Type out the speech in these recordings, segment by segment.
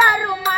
வரும்?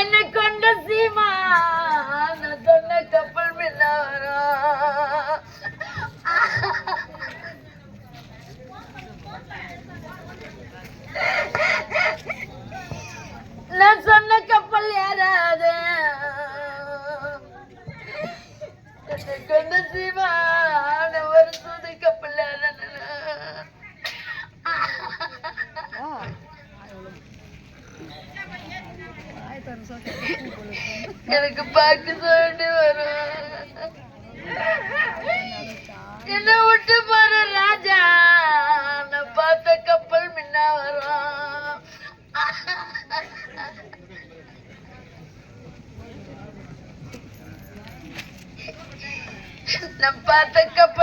என்னை கொண்ட சீமா. நான் சொன்ன கப்பல் பின்ன எனக்கு பாட்டு சொல்லிட்டு வரும். என்ன விட்டு பாரு ராஜா. நான் பார்த்த கப்பல் முன்னா வரும். நான் பார்த்த கப்பல்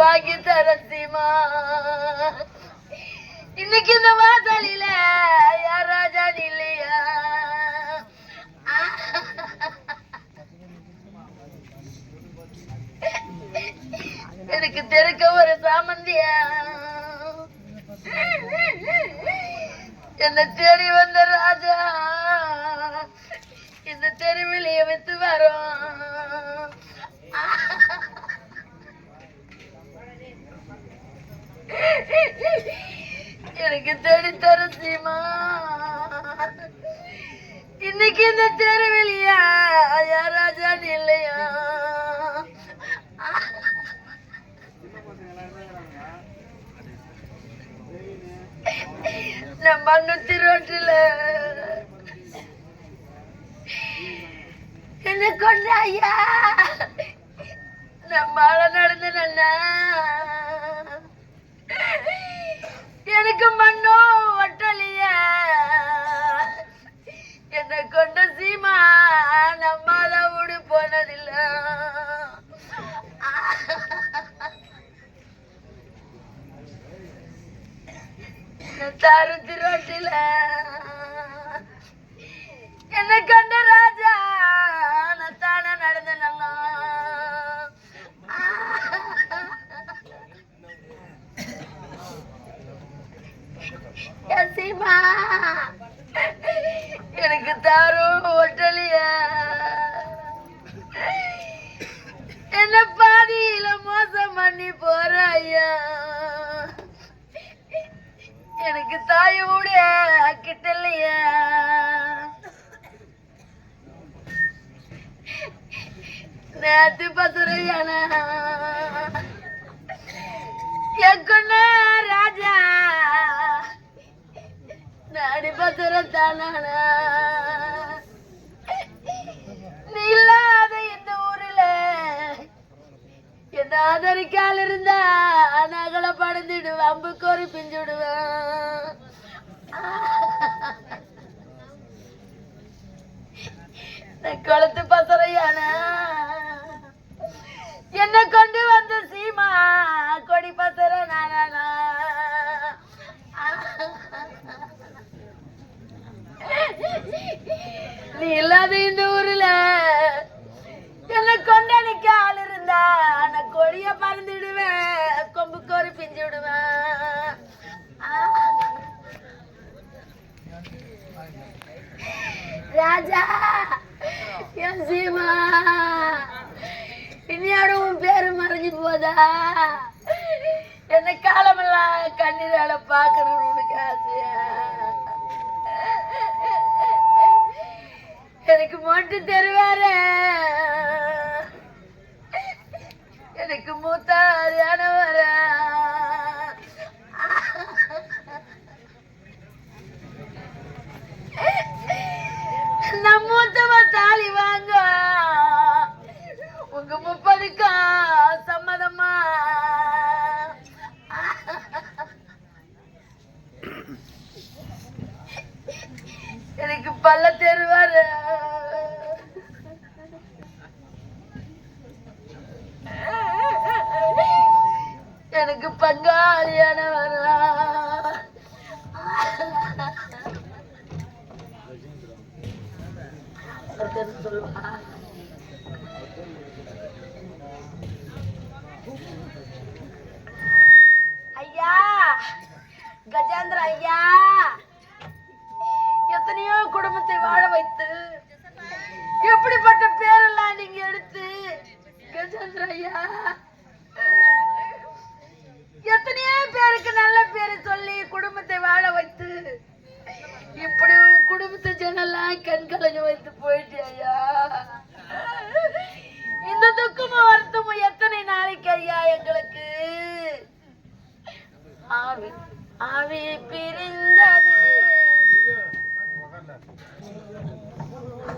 வாங்கி தர சீமா இன்னைக்கு இந்த வாசலில யார் ராஜா இல்லையா எனக்கு தெருக்க ஒரு சாமந்தியா? என்ன தேடி வந்த ராஜா. மண்ணுத்தி ரோட்டில் என்ன கொண்ட ஐயா நம்மால ஆள நடந்து நன்னா எனக்கு மண்ணோ தாரு திருவட்டில என்ன கண்ட ராஜா நான் தானே நடந்த நல்லா. சீமா எனக்கு தாரும் ஒட்டலியா. என்ன பாதியில மோசம் பண்ணி போற ஐயா. எனக்கு தாயோட கிட்டலையா இல்லையா? நேத்து பத்துறையான எக்குண்ண ராஜா? நாடி பத்துறத்தான நீ இல்லாத என்ன ஆதரிக்கால் இருந்தா நகலை படந்துடுவேன் அம்பு கோரி பிஞ்சுடுவேன். குளத்து கொளுத்து பசறையான. என்ன கொண்டு வந்த சீமா கொடி ராஜா என் சீமா இனியோட உன் பேரு மறைஞ்சு போதா? என்ன காலமெல்லாம் கண்ணீரால பார்க்கணும் உனக்கு ஆசையா எனக்கு மட்டும் தெரியும் எனக்கு பங்காளியானவரா சொல்லுவா ஐயா கஜேந்திர ஐயா எத்தனையோ குடும்பத்தை வாழ வைத்து எப்படிப்பட்ட பேரெல்லாம் நீங்க எடுத்து கஜேந்திர ஐயா? எத்தனையோ பேருக்கு நல்ல பேரு சொல்லி குடும்பத்தை வாழ வைத்து இப்படி குடும்பத்து ஜனெல்லாம் கண் கலங்க வைத்து போயிட்டு ஐயா. இந்த துக்கமும் வருத்தமும் எத்தனை நாளைக்கு ஐயா எங்களுக்கு? ஆவி ஆவி பிரிந்த